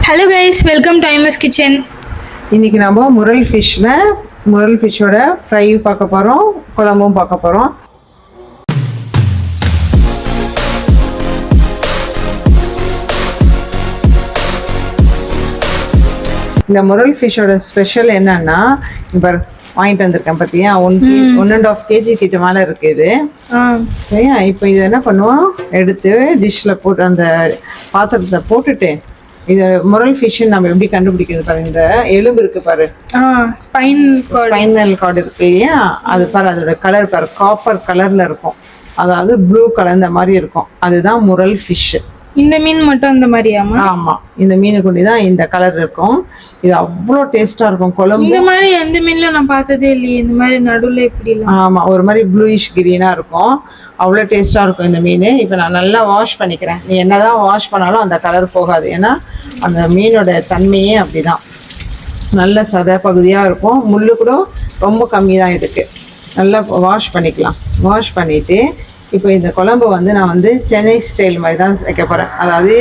Hello guys welcome to ஐமஸ் kitchen இன்னைக்கு நம்ம முரல் ஃபிஷ்ல முரல் ஃபிஷ்ஷோட ஃப்ரை பார்க்க போகிறோம் குழம்பும் பார்க்க போகிறோம் இந்த முரல் ஃபிஷ்ஷோட ஸ்பெஷல் என்னன்னா இப்போ வாங்கிட்டு வந்திருக்கேன் பார்த்தியா one one and half KG கிட்ட மேலே இருக்கு இது. ஆ. சரியா? இப்போ இதை என்ன பண்ணுவோம்? எடுத்து டிஷ்ஷில் போட்டு அந்த பாத்திரத்தில் போட்டுட்டு இது முரல் ஃபிஷ்ஷுன்னு நம்ம எப்படி கண்டுபிடிக்கிறது பாருங்க இந்த எலும்பு இருக்கு பாரு. ஸ்பைன் ஸ்பைனல் கார்டு இருக்கு இல்லையா? அது பாரு அதோட கலர் பாரு காப்பர் கலர்ல இருக்கும். அதாவது ப்ளூ கலந்த மாதிரி இருக்கும். அதுதான் முரல் ஃபிஷ் இந்த மீன் மட்டும் அந்த மாதிரியாமா ஆமா இந்த மீனுக்குண்டி தான் இந்த கலர் இருக்கும். இது அவ்வளோ டேஸ்டா இருக்கும் குழம்பு. இந்த மாதிரி எந்த மீன்ல நான் பார்த்ததே இல்லையே இந்த மாதிரி நடுவுல இப்படி ஆமா ஒரு மாதிரி ப்ளூயிஷ் கிரீனா இருக்கும். அவ்வளோ டேஸ்டா இருக்கும் இந்த மீன். இப்போ நான் நல்லா வாஷ் பண்ணிக்கிறேன். நீ என்னதான் வாஷ் பண்ணாலும் அந்த கலர் போகாது. ஏன்னா அந்த மீனோட தன்மையே அப்படிதான். நல்ல சத பகுதியாக இருக்கும். முள்ளு கூட ரொம்ப கம்மி தான் இதுக்கு. நல்லா வாஷ் பண்ணிக்கலாம். வாஷ் பண்ணிவிட்டு இப்போ இந்த குழம்பு வந்து நான் வந்து சென்னை ஸ்டைல் மாதிரி தான் வைக்க போகிறேன் அதாவது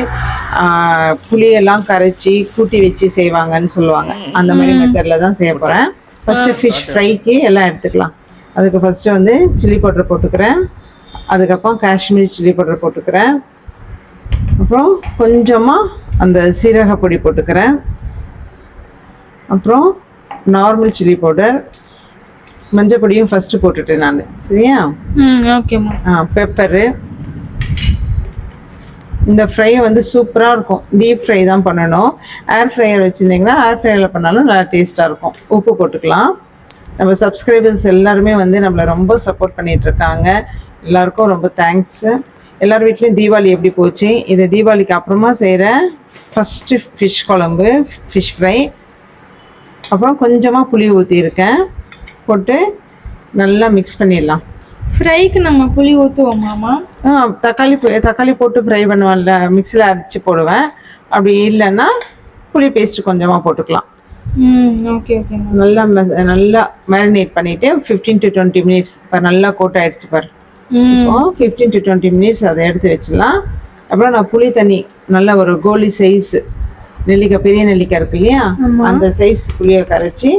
புளியெல்லாம் கரைச்சி கூட்டி வச்சு செய்வாங்கன்னு சொல்லுவாங்க. அந்த மாதிரி மெத்தடில் தான் செய்ய போகிறேன் ஃபஸ்ட்டு ஃபிஷ் ஃப்ரைக்கு எல்லாம் எடுத்துக்கலாம். அதுக்கு ஃபஸ்ட்டு வந்து சில்லி பவுடர் போட்டுக்கிறேன். அதுக்கப்புறம் காஷ்மீர் சில்லி பவுடர் போட்டுக்கிறேன். அப்புறம் கொஞ்சமாக அந்த சீரக பொடி போட்டுக்கிறேன். அப்புறம் நார்மல் சில்லி பவுடர் மஞ்சள் பொடியும் ஃபஸ்ட்டு போட்டுட்டேன் நான். சரியா? ஓகேம்மா பெப்பரு இந்த ஃப்ரை வந்து சூப்பராக இருக்கும். டீப் ஃப்ரை தான் பண்ணணும். ஏர் ஃப்ரையர் வச்சுருந்தீங்கன்னா ஏர் ஃப்ரையரில் பண்ணாலும் நல்லா டேஸ்ட்டாக இருக்கும். உப்பு போட்டுக்கலாம். நம்ம சப்ஸ்கிரைபர்ஸ் எல்லாருமே வந்து நம்மளை ரொம்ப சப்போர்ட் பண்ணிட்டு இருக்காங்க. எல்லாருக்கும் ரொம்ப தேங்க்ஸு எல்லார் வீட்லேயும் தீபாவளி எப்படி போச்சு? இது தீபாவளிக்கு அப்புறமா செய்கிற ஃபஸ்ட்டு ஃபிஷ் குழம்பு ஃபிஷ் ஃப்ரை அப்புறம் கொஞ்சமாக புளி ஊற்றியிருக்கேன் போட்டு நல்லா மிக்ஸ் பண்ணிடலாம். ஃப்ரைக்கு நம்ம புளி ஊற்றுவோமாமா ஆ தக்காளி தக்காளி போட்டு ஃப்ரை பண்ணுவேன்ல மிக்ஸியில் அரைச்சி போடுவேன். அப்படி இல்லைன்னா புளி பேஸ்ட் கொஞ்சமாக போட்டுக்கலாம். ம் ஓகே ஓகேம்மா நல்லா நல்லா மேரினேட் பண்ணிவிட்டு ஃபிஃப்டீன் டு டுவெண்ட்டி மினிட்ஸ் இப்போ நல்லா கோட் ஆயிடுச்சு பாரு. இப்போ ஃபிஃப்டீன் டு டுவெண்ட்டி மினிட்ஸ் அதை எடுத்து வச்சிடலாம். அப்புறம் நான் புளி தண்ணி நல்ல ஒரு கோலி சைஸ் நெல்லிக்காய் பெரிய நெல்லிக்காய் இருக்கு இல்லையா? அந்த சைஸ் புளியை கரைச்சி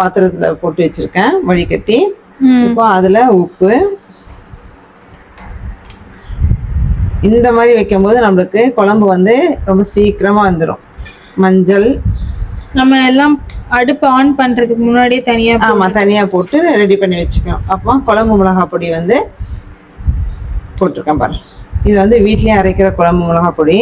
பாத்திரத்தில் போட்டு வச்சுருக்கேன் வடிகட்டி. இப்போ அதில் உப்பு. இந்த மாதிரி வைக்கும்போது நம்மளுக்கு குழம்பு வந்து ரொம்ப சீக்கிரமாக வந்துடும் மஞ்சள். நம்ம எல்லாம் அடுப்பு ஆன் பண்றதுக்கு முன்னாடியே தனியா போ- ஆமாம் தனியாக போட்டு ரெடி பண்ணி வச்சுக்கணும். அப்போ குழம்பு மிளகாய் பொடி வந்து போட்டிருக்கேன் பாரு இது வந்து வீட்லேயே அரைக்கிற குழம்பு மிளகாய் பொடி.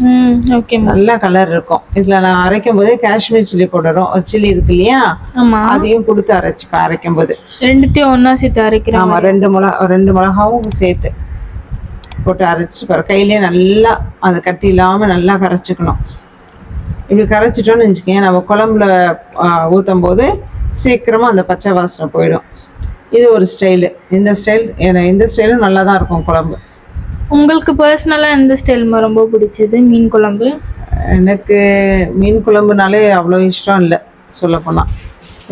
நல்ல கலர் இருக்கும். இதில் நான் அரைக்கும் போது காஷ்மீர் சில்லி போடுறோம் சில்லி இருக்கு இல்லையா? ஆமா. அதையும் கொடுத்து அரைச்சிப்பேன் அரைக்கும் போது ரெண்டுத்தையும் ஒண்ணா சேர்த்து அரைக்கிறோம் ஆமாம் ரெண்டு மிளகா ரெண்டு மிளகாவும் சேர்த்து போட்டு அரைச்சி பாரு. கையிலே நல்லா அது கட்டி இல்லாமல் நல்லா கரைச்சிக்கணும். இப்படி கரைச்சிட்டோன்னு வச்சுக்கோங்க நம்ம குழம்புல ஊற்றும் போது சீக்கிரமாக அந்த பச்சை வாசனை போயிடும். இது ஒரு ஸ்டைலு இந்த ஸ்டைல் இந்த ஸ்டைலும் நல்லா தான் இருக்கும் குழம்பு. உங்களுக்கு பர்சனலா எந்த ஸ்டைல்மா ரொம்ப பிடிச்சது? மீன் குழம்பு? எனக்கு மீன் குழம்புனாலே அவ்வளோ இஷ்டம் இல்லை சொல்லப்போனால்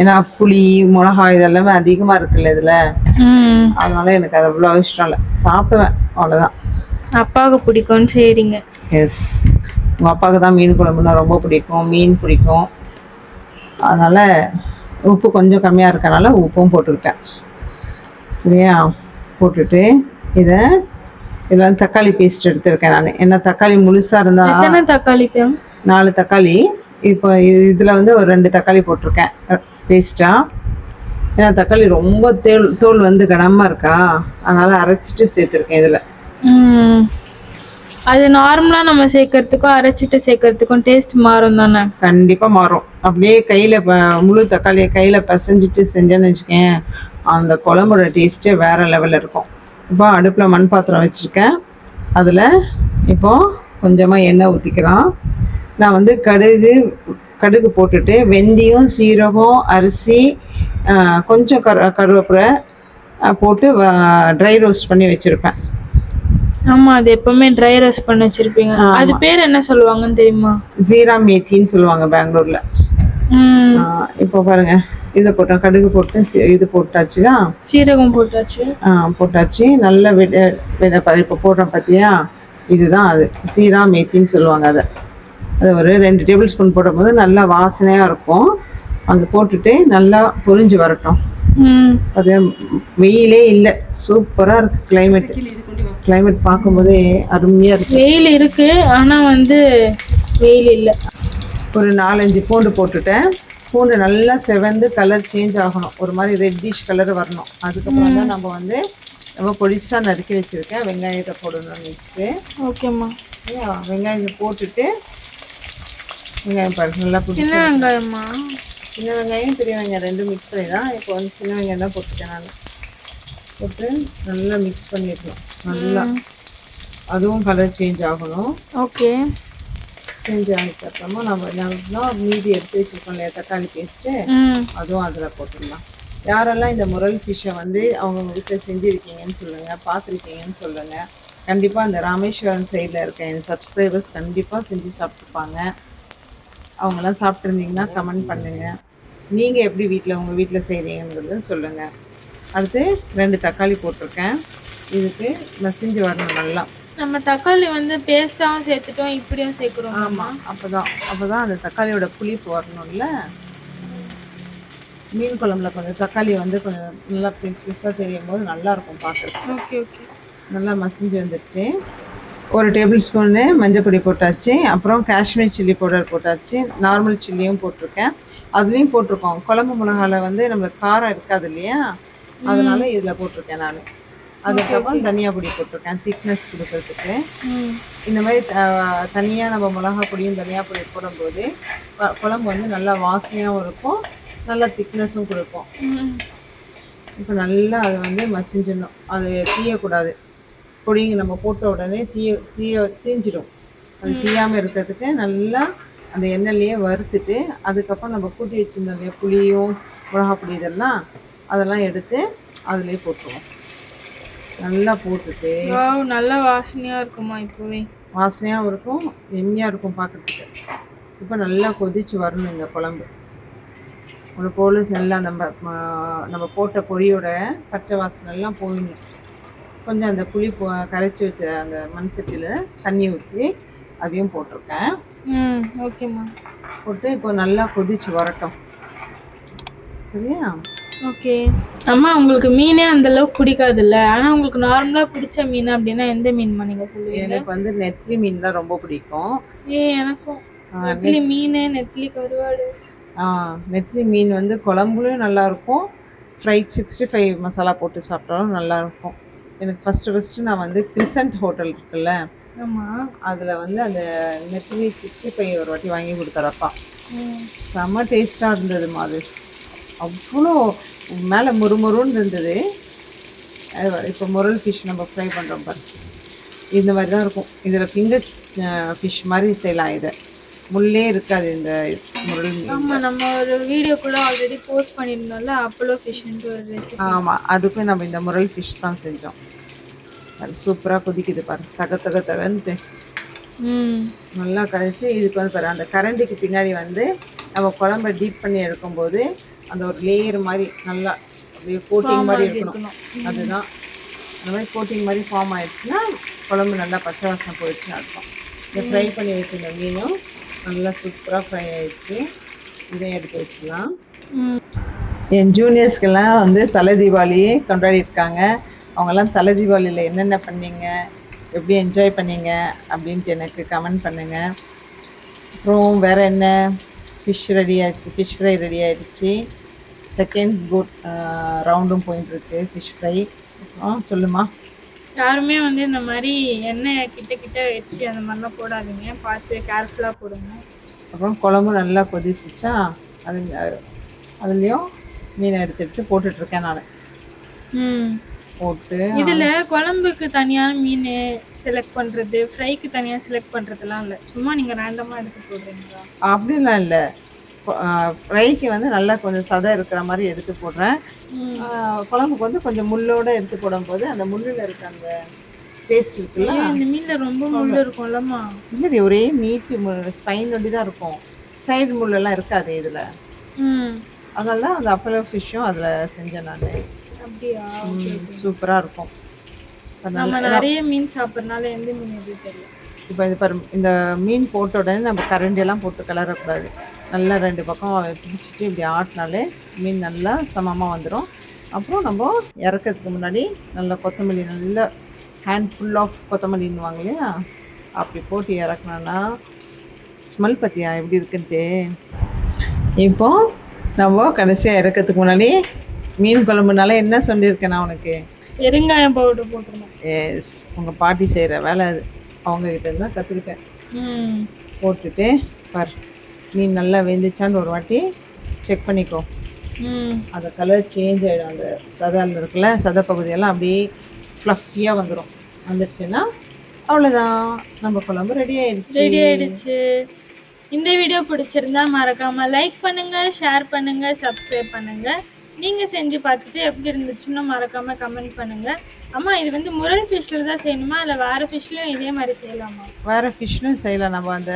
ஏன்னா புளி மிளகாய் இதெல்லாமே அதிகமாக இருக்குல்ல இதில். அதனால எனக்கு அது அவ்வளோ இஷ்டம் இல்லை. சாப்பிடுவேன் அவ்வளோதான் அப்பாவுக்கு பிடிக்கும்னு செய்றீங்க. எஸ் உங்கள் அப்பாவுக்கு தான் மீன் குழம்புனா ரொம்ப பிடிக்கும் மீன் பிடிக்கும். அதனால் உப்பு கொஞ்சம் கம்மியாக இருக்கனால உப்பும் போட்டுக்கிட்டேன். சரியா? போட்டுட்டு இதை இதில் தக்காளி பேஸ்ட் எடுத்திருக்கேன் நான். ஏன்னா தக்காளி முழுசாக இருந்தால் தக்காளி நாலு தக்காளி. இப்போ இதில் வந்து ஒரு ரெண்டு தக்காளி போட்டிருக்கேன். பேஸ்ட்டாக ஏன்னா தக்காளி ரொம்ப தோல் தோல் வந்து கனமாக இருக்கா? அதனால் அரைச்சிட்டு சேர்த்துருக்கேன் இதில். அது நார்மலா நம்ம சேர்க்கறதுக்கும் அரைச்சிட்டு சேர்க்கறதுக்கும் டேஸ்ட் மாறும் தானே? கண்டிப்பாக மாறும். அப்படியே கையில் முழு தக்காளியை கையில் பிசைஞ்சிட்டு செஞ்சேன்னு வச்சுக்கேன். அந்த குழம்போட டேஸ்ட்டே வேறு லெவலில் இருக்கும். இப்போ அடுப்பில் மண் பாத்திரம் வச்சுருக்கேன். அதில் இப்போது கொஞ்சமாக எண்ணெய் ஊற்றிக்கலாம் நான் வந்து கடுகு கடுகு போட்டுட்டு வெந்தயம் சீரகம் அரிசி கொஞ்சம் கரு கருவேப்பிலை போட்டு ட்ரை ரோஸ்ட் பண்ணி வச்சுருப்பேன். ஆமா அது எப்பவுமே ட்ரை ரோஸ்ட் பண்ணி வச்சிருப்பீங்க. அது பேர் என்ன சொல்லுவாங்கன்னு தெரியுமா? ஜீரா மேத்தின்னு சொல்லுவாங்க பெங்களூரில். இப்போ பாருங்கள் இதை போட்டோம் கடுகு போட்டு சி- இது போட்டாச்சுன்னா சீரகம் போட்டாச்சு. ஆ, போட்டாச்சு. நல்ல வித வித இப்போ போடுறோம் பார்த்தியா இதுதான் அது. சீரா மேத்தின்னு சொல்லுவாங்க அதை. அது ஒரு ரெண்டு டேபிள் ஸ்பூன் போடும்போது நல்லா வாசனையாக இருக்கும். அது போட்டுட்டு நல்லா பொரிஞ்சு வரட்டும். ம். அது வெயிலே இல்லை. சூப்பராக இருக்குது கிளைமேட் கிளைமேட் பார்க்கும்போதே அருமையாக இருக்குது வெயில் இருக்கு ஆனா வந்து வெயில் இல்லை. ஒரு நாலஞ்சு பூண்டு போட்டுட்டேன். பூண்டு நல்லா செவந்து கலர் சேஞ்ச் ஆகணும். ஒரு மாதிரி ரெட்டிஷ் கலர் வரணும். அதுக்கப்புறம் தான் நம்ம வந்து ரொம்ப பொடிசாக நறுக்கி வச்சுருக்கேன். வெங்காயத்தை போடணும் நெக்ஸ்ட்டு ஓகேம்மா வெங்காயத்தை போட்டுட்டு வெங்காயம் பாருங்க நல்லா சின்ன வெங்காயம்மா சின்ன வெங்காயம் பெரிய வெங்காயம் ரெண்டும் மிக்ஸ் பண்ணி தான் இப்போ வந்து சின்ன வெங்காயம் தான் போட்டுட்டேன் நான். போட்டு நல்லா மிக்ஸ் பண்ணிடணும். நல்லா. அதுவும் கலர் சேஞ்ச் ஆகணும். ஓகே சேஞ்ச் ஆகிட்டப்புறமா நம்ம நம்ம மீதி எடுத்து வச்சுருக்கோம் இல்லையா தக்காளி பேஸ்ட்டு அதுவும் அதில் போட்டுடலாம். யாரெல்லாம் இந்த முரல் ஃபிஷ்ஷை வந்து அவங்கவுங்க வீட்டில் செஞ்சுருக்கீங்கன்னு சொல்லுங்கள் பார்த்துருக்கீங்கன்னு சொல்லுங்கள் கண்டிப்பாக அந்த ராமேஸ்வரம் சைடில் இருக்க என் சப்ஸ்கிரைபர்ஸ் கண்டிப்பாக செஞ்சு சாப்பிட்டுப்பாங்க. அவங்களாம் சாப்பிட்ருந்தீங்கன்னா கமெண்ட் பண்ணுங்கள் நீங்கள் எப்படி வீட்டில் உங்கள் வீட்டில் செய்கிறீங்கிறது சொல்லுங்கள் அடுத்து ரெண்டு தக்காளி போட்டிருக்கேன். இதுக்கு மசிஞ்சு வரணும் நல்லா. நம்ம தக்காளி வந்து பேஸ்டாவும் சேர்த்துட்டோம் இப்படியும் சேர்க்குறோம். ஆமாம் அப்போ தான் அப்போ தான் அந்த தக்காளியோட புளிப்பு வரணும்ல. மீன் குழம்புல கொஞ்சம் தக்காளி வந்து கொஞ்சம் நல்லா பீஸ் பீஸாக தெரியும் போது நல்லாயிருக்கும் பார்க்குறதுக்கு. Okay okay. நல்லா மசிஞ்சு வந்துடுச்சு ஒரு டேபிள் ஸ்பூனு மஞ்சள் பொடி போட்டாச்சு. அப்புறம் காஷ்மீர் சில்லி பவுடர் போட்டாச்சு. நார்மல் சில்லியும் போட்டிருக்கேன். அதுலேயும் போட்டிருக்கோம். குழம்பு மிளகால வந்து நம்மளுக்கு காரம் இருக்காது இல்லையா? அதனால இதில் போட்டிருக்கேன் நான். அதுக்கப்புறம் தனியா பொடி போட்டிருக்கேன். திக்னஸ் கொடுக்கறதுக்கு இந்த மாதிரி தனியாக நம்ம மிளகா பொடியும் தனியா பொடி போடும்போது குழம்பு வந்து நல்லா வாசனையாகவும் இருக்கும். நல்லா திக்னஸும் கொடுக்கும். இப்போ நல்லா அது வந்து மசிஞ்சிடணும். அது தீயக்கூடாது. பொடிங்க நம்ம போட்ட உடனே தீய தீய தீஞ்சிடும். அது தீயாமல் இருக்கிறதுக்கு நல்லா அந்த எண்ணெயிலேயே வறுத்துட்டு அதுக்கப்புறம் நம்ம கூட்டி வச்சுருந்தோம் இல்லையா புளியும் மிளகா பொடி இதெல்லாம் அதெல்லாம் எடுத்து அதுலேயே போட்டுருவோம். நல்லா போட்டுட்டு வாவ் நல்லா வாசனையா இருக்குமா இப்போவே? வாசனையாகவும் இருக்கும் எம்மியாக இருக்கும் பார்க்குறதுக்கு இப்போ நல்லா கொதிச்சு வரணும் இந்த குழம்பு. ஒரு போல் நல்லா நம்ம நம்ம போட்ட பொடியோட பச்சை வாசனை எல்லாம் போயிடணும் கொஞ்சம் அந்த புளி போ கரைச்சி வச்ச அந்த மண் சட்டியில் தண்ணி ஊற்றி அதையும் போட்டிருக்கேன். ம் ஓகேம்மா. போட்டு இப்போ நல்லா கொதிச்சு வரட்டும். சரியா? ஓகே. அம்மா உங்களுக்கு மீனே அந்த அளவுக்கு பிடிக்காதுல்ல? ஆனா உங்களுக்கு நார்மலா பிடிச்ச மீன் அப்படின்னா எந்த மீன்மா நீங்க சொல்லுவீங்க? எனக்கு வந்து நெத்திலி மீன் தான் ரொம்ப பிடிக்கும். ஏ எனக்கும். நெத்திலி மீன் நெத்திலி கருவாடு. ஆ நெத்திலி மீன் வந்து குழம்புலையும் நல்லாயிருக்கும் ஃப்ரை சிக்ஸ்டி ஃபைவ் மசாலா போட்டு சாப்பிட்டாலும் நல்லாயிருக்கும் எனக்கு ஃபஸ்ட்டு ஃபஸ்ட்டு நான் வந்து கிரிசன்ட் ஹோட்டல் இருக்குல்ல? ஆமா. அதில் வந்து அந்த நெத்திலி சிக்ஸ்டி ஃபைவ் ஒரு வாட்டி வாங்கி கொடுத்தாரப்பா. ம். செம்ம டேஸ்ட்டாக இருந்ததுமா அது. அவ்வளோ மேலே முறுமுறுன்னு இருந்தது. அது இப்போ முரல் ஃபிஷ் நம்ம ஃப்ரை பண்ணுறோம் பாரு. இந்த மாதிரி தான் இருக்கும். இதில் ஃபிங்கர் ஃபிஷ் மாதிரி செய்யலாம் இதை. முள்ளே இருக்காது இந்த முரல் மீன். ஆமா நம்ம ஒரு வீடியோ கூட ஆல்ரெடி போஸ்ட் பண்ணியிருந்தோம்ல அப்பளோ ஃபிஷ்ன்ட்டு ஒரு ரெசிபி ஆமாம் அதுக்கும் நம்ம இந்த முரல் ஃபிஷ் தான் செஞ்சோம். அது சூப்பராக கொதிக்குது பாரு. தக தக தகன்ட்டு. நல்லா கரைச்சி இதுக்கு வந்து பாரு அந்த கரண்டிக்கு பின்னாடி வந்து நம்ம குழம்ப டீப் பண்ணி எடுக்கும்போது அந்த ஒரு லேயர் மாதிரி நல்லா அப்படியே கோட்டிங் மாதிரி இருக்கணும். அதுதான். அந்த மாதிரி கோட்டிங் மாதிரி ஃபார்ம் ஆயிடுச்சுன்னா குழம்பு நல்லா பச்சை வாசனை போயிடுச்சுன்னு அர்த்தம். இந்த ஃப்ரை பண்ணி வச்சிருந்த மீனும் நல்லா சூப்பராக ஃப்ரை ஆயிடுச்சு. இதையும் எடுத்து வச்சுக்கலாம் என் ஜூனியர்ஸ்க்கெல்லாம் வந்து தலை தீபாவளியே கொண்டாடி இருக்காங்க அவங்கெல்லாம் தலை தீபாவளியில் என்னென்ன பண்ணீங்க? எப்படி என்ஜாய் பண்ணீங்க? அப்படின்ட்டு எனக்கு கமெண்ட் பண்ணுங்கள் அப்புறம் வேறு என்ன? ஃபிஷ் ரெடி ஆயிடுச்சு. ஃபிஷ் ஃப்ரை ரெடி ஆயிடுச்சு. செகண்ட் போட் ரவுண்டும் போயிட்டுருக்கு ஃபிஷ் ஃப்ரை ஆ சொல்லுமா? யாருமே வந்து இந்த மாதிரி எண்ணெய் கிட்ட கிட்ட வச்சு அந்த மாதிரிலாம் போடாதீங்க. பார்த்து கேர்ஃபுல்லாக போடுங்க. அப்புறம் குழம்பு நல்லா கொதிச்சிச்சா? அது அதுலேயும் மீனை எடுத்து எடுத்து போட்டுட்ருக்கேன் நான். ம். போட்டு இதுல குழம்புக்கு தனியான மீன் செலக்ட் பண்றது ஃப்ரைக்கு தனியா செலக்ட் பண்றதுலாம் இல்ல. சும்மா நீங்க ரேண்டமா எடுத்து போடுறீங்களா? அப்படிலாம் இல்லை. ஃப்ரைக்கு வந்து நல்லா கொஞ்சம் சதை இருக்கிற மாதிரி எடுத்து போடுறேன். குழம்புக்கு வந்து கொஞ்சம் முள்ளோட எடுத்து போடும்போது அந்த முள்ளில் இருக்க அந்த டேஸ்ட் இருக்குல்ல? இந்த மீன்ல ரொம்ப முள்ளு இருக்கும்லம்மா. இல்லை ஒரே நீட்டு ஸ்பைன் ஒண்டி தான் இருக்கும். சைடு முள்ளெல்லாம் இருக்காது இதில். அதனால தான் அந்த அப்பளோ ஃபிஷ்ஷும் அதில் செஞ்சேன் நான். அப்படியா? சூப்பராக இருக்கும் நம்ம நிறைய மீன் சாப்பிட்றதுனால எந்த மீன் எது தெரியல. இப்போ இது பாரு இந்த மீன் போட்ட உடனே நம்ம கரண்டியெல்லாம் போட்டு கிளறக்கூடாது. நல்லா ரெண்டு பக்கம் பிடிச்சிட்டு இப்படி ஆட்டினாலே மீன் நல்லா சமமாக வந்துடும் அப்புறம் நம்ம இறக்கிறதுக்கு முன்னாடி நல்லா கொத்தமல்லி நல்லா ஹேண்ட் ஃபுல் ஆஃப் கொத்தமல்லின்னுவாங்க இல்லையா? அப்படி போட்டு இறக்குனோன்னா ஸ்மெல் பற்றியா எப்படி இருக்குன்ட்டு? இப்போ நம்ம கடைசியாக இறக்கிறதுக்கு முன்னாடி மீன் குழம்புனால என்ன சொல்லியிருக்கேன் நான் உனக்கு? பெருங்காயம் பவுடர் போட்டுருந்தேன். எஸ் உங்கள் பாட்டி செய்கிற வேலை அது. அவங்கக்கிட்ட இருந்தால் கற்றுக்கிட்டேன் ம். போட்டுட்டு பார் மீன் நல்லா வெந்துச்சான்னு ஒரு வாட்டி செக் பண்ணிக்கோ. ம். அந்த கலர் சேஞ்ச் ஆகிடும் அந்த சதால் இருக்குல்ல சத பகுதியெல்லாம் அப்படியே ஃப்ளஃபியாக வந்துடும் வந்துருச்சுன்னா அவ்வளோதான் நம்ம குழம்பு ரெடி ஆயிடுச்சு. ரெடி ஆயிடுச்சு. இந்த வீடியோ பிடிச்சிருந்தா மறக்காம லைக் பண்ணுங்க ஷேர் பண்ணுங்க சப்ஸ்கிரைப் பண்ணுங்க. நீங்க செஞ்சு பார்த்துட்டு எப்படி இருந்துச்சுன்னு மறக்காம கமெண்ட் பண்ணுங்க. அம்மா இது வந்து முரல் ஃபிஷ்ல தான் செய்யணுமா? இல்லை வேற ஃபிஷ்லயும் இதே மாதிரி செய்யலாமா? வேறு ஃபிஷ்னும் செய்யலாம். நம்ம அந்த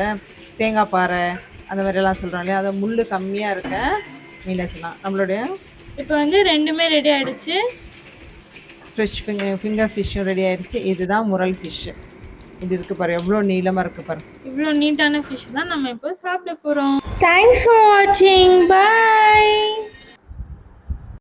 தேங்காய் பாறை அந்த மாதிரிலாம் சொல்கிறோம் இல்லையா? அதை முள் கம்மியாக இருக்க மீனை செய்யலாம். நம்மளுடைய இப்போ வந்து ரெண்டுமே ரெடி ஆயிடுச்சு. ஃப்ரெஷ் ஃபிங்கர் ஃபிங்கர் ஃபிஷ்ஷும் ரெடி ஆயிடுச்சு. இதுதான் முரல் ஃபிஷ்ஷு இப்படி இருக்கு பாரு. எவ்வளோ நீளமாக இருக்கு பாரு. இவ்வளோ நீட்டான ஃபிஷ் தான் நம்ம இப்போ சாப்பிட போகிறோம் தேங்க்ஸ் ஃபார் வாட்சிங் பை